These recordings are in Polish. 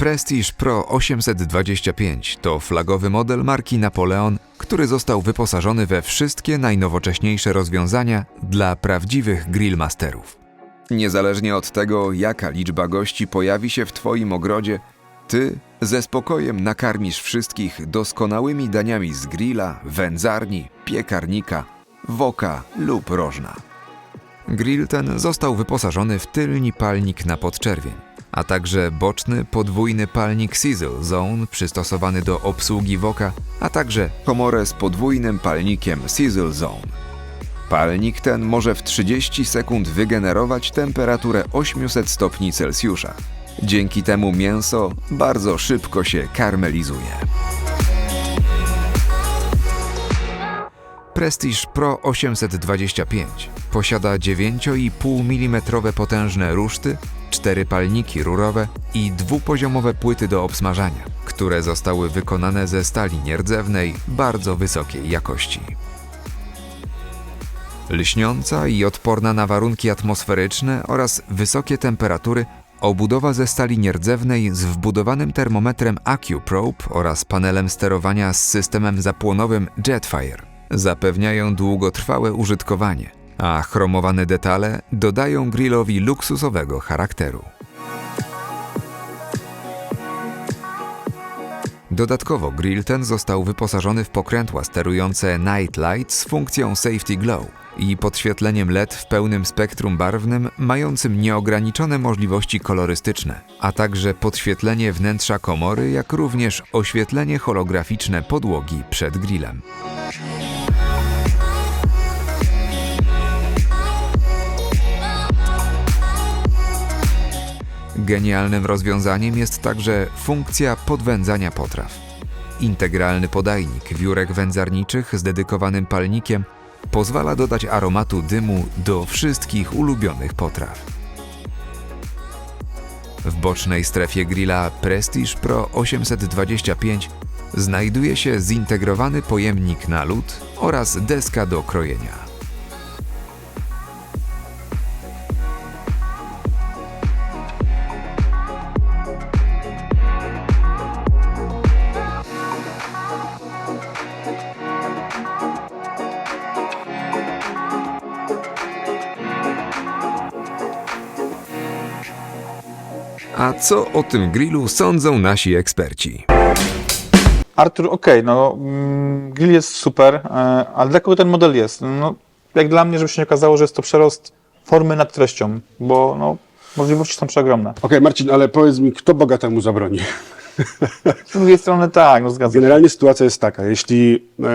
Prestige Pro 825 to flagowy model marki Napoleon, który został wyposażony we wszystkie najnowocześniejsze rozwiązania dla prawdziwych grillmasterów. Niezależnie od tego, jaka liczba gości pojawi się w Twoim ogrodzie, Ty ze spokojem nakarmisz wszystkich doskonałymi daniami z grilla, wędzarni, piekarnika, woka lub rożna. Grill ten został wyposażony w tylni palnik na podczerwień, a także boczny podwójny palnik Sizzle Zone przystosowany do obsługi woka, a także komorę z podwójnym palnikiem Sizzle Zone. Palnik ten może w 30 sekund wygenerować temperaturę 800 stopni Celsjusza. Dzięki temu mięso bardzo szybko się karmelizuje. Prestige Pro 825 posiada 9,5 mm potężne ruszty, cztery palniki rurowe i dwupoziomowe płyty do obsmażania, które zostały wykonane ze stali nierdzewnej bardzo wysokiej jakości. Lśniąca i odporna na warunki atmosferyczne oraz wysokie temperatury, obudowa ze stali nierdzewnej z wbudowanym termometrem AccuProbe oraz panelem sterowania z systemem zapłonowym Jetfire zapewniają długotrwałe użytkowanie, a chromowane detale dodają grillowi luksusowego charakteru. Dodatkowo grill ten został wyposażony w pokrętła sterujące Night Light z funkcją Safety Glow i podświetleniem LED w pełnym spektrum barwnym mającym nieograniczone możliwości kolorystyczne, a także podświetlenie wnętrza komory, jak również oświetlenie holograficzne podłogi przed grillem. Genialnym rozwiązaniem jest także funkcja podwędzania potraw. Integralny podajnik wiórek wędzarniczych z dedykowanym palnikiem pozwala dodać aromatu dymu do wszystkich ulubionych potraw. W bocznej strefie grilla Prestige Pro 825 znajduje się zintegrowany pojemnik na lód oraz deska do krojenia. A co o tym grillu sądzą nasi eksperci? Artur, okej, no mm, grill jest super, e, ale dla kogo ten model jest? No, jak dla mnie, żeby się nie okazało, że jest to przerost formy nad treścią, bo no, możliwości są przeogromne. Okej, Marcin, ale powiedz mi, kto Boga temu zabroni? Z drugiej strony tak, no zgadzam się. Generalnie sytuacja jest taka, jeśli e,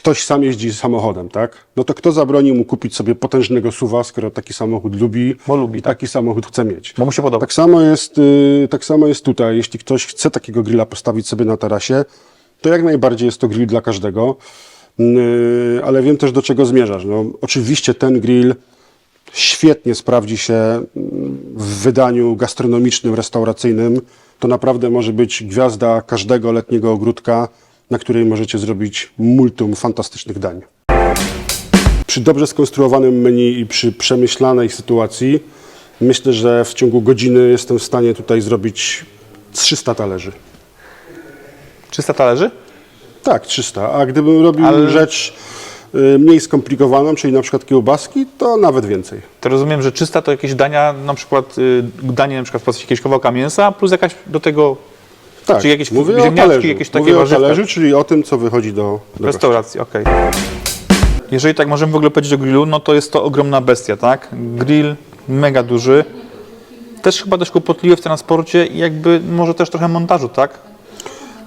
ktoś sam jeździ samochodem, tak, no to kto zabroni mu kupić sobie potężnego suwa, skoro taki samochód lubi, Bo lubi, i taki samochód chce mieć. Bo mu się podoba. Tak samo jest, y, tak samo jest tutaj. Jeśli ktoś chce takiego grilla postawić sobie na tarasie, to jak najbardziej jest to grill dla każdego. Yy, ale wiem też do czego zmierzasz. No, oczywiście ten grill świetnie sprawdzi się mm, w wydaniu gastronomicznym, restauracyjnym. To naprawdę może być gwiazda każdego letniego ogródka, na której możecie zrobić multum fantastycznych dań. Przy dobrze skonstruowanym menu i przy przemyślanej sytuacji myślę, że w ciągu godziny jestem w stanie tutaj zrobić 300 talerzy. 300 talerzy? Tak, 300. A gdybym robił Ale- rzecz y, mniej skomplikowaną, czyli na przykład kiełbaski, to nawet więcej. To rozumiem, że 300 to jakieś dania, na przykład y, danie na przykład w postaci jakiegoś kawałka mięsa, plus jakaś do tego Tak, Czy jakieś mówię o ziemniaczki, talerzu. jakieś takie mówię o warzywka? talerzu, czyli o tym, co wychodzi do, do gościa. restauracji, okej. Jeżeli tak możemy w ogóle powiedzieć o grillu, no to jest to ogromna bestia, tak? Grill mega duży, też chyba dość kłopotliwy w transporcie i jakby może też trochę montażu, tak?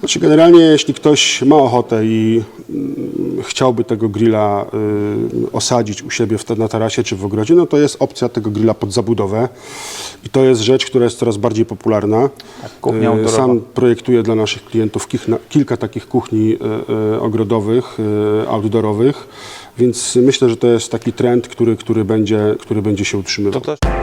Znaczy generalnie, jeśli ktoś ma ochotę i mm, chciałby tego grilla y, osadzić u siebie w, na tarasie czy w ogrodzie, no to jest opcja tego grilla pod zabudowę. I to jest rzecz, która jest coraz bardziej popularna. kuchnia Y. Sam projektuję dla naszych klientów kilka, kilka takich kuchni y, y, ogrodowych, y, outdoorowych, więc myślę, że to jest taki trend, który, który, będzie, który będzie się To utrzymywał. też...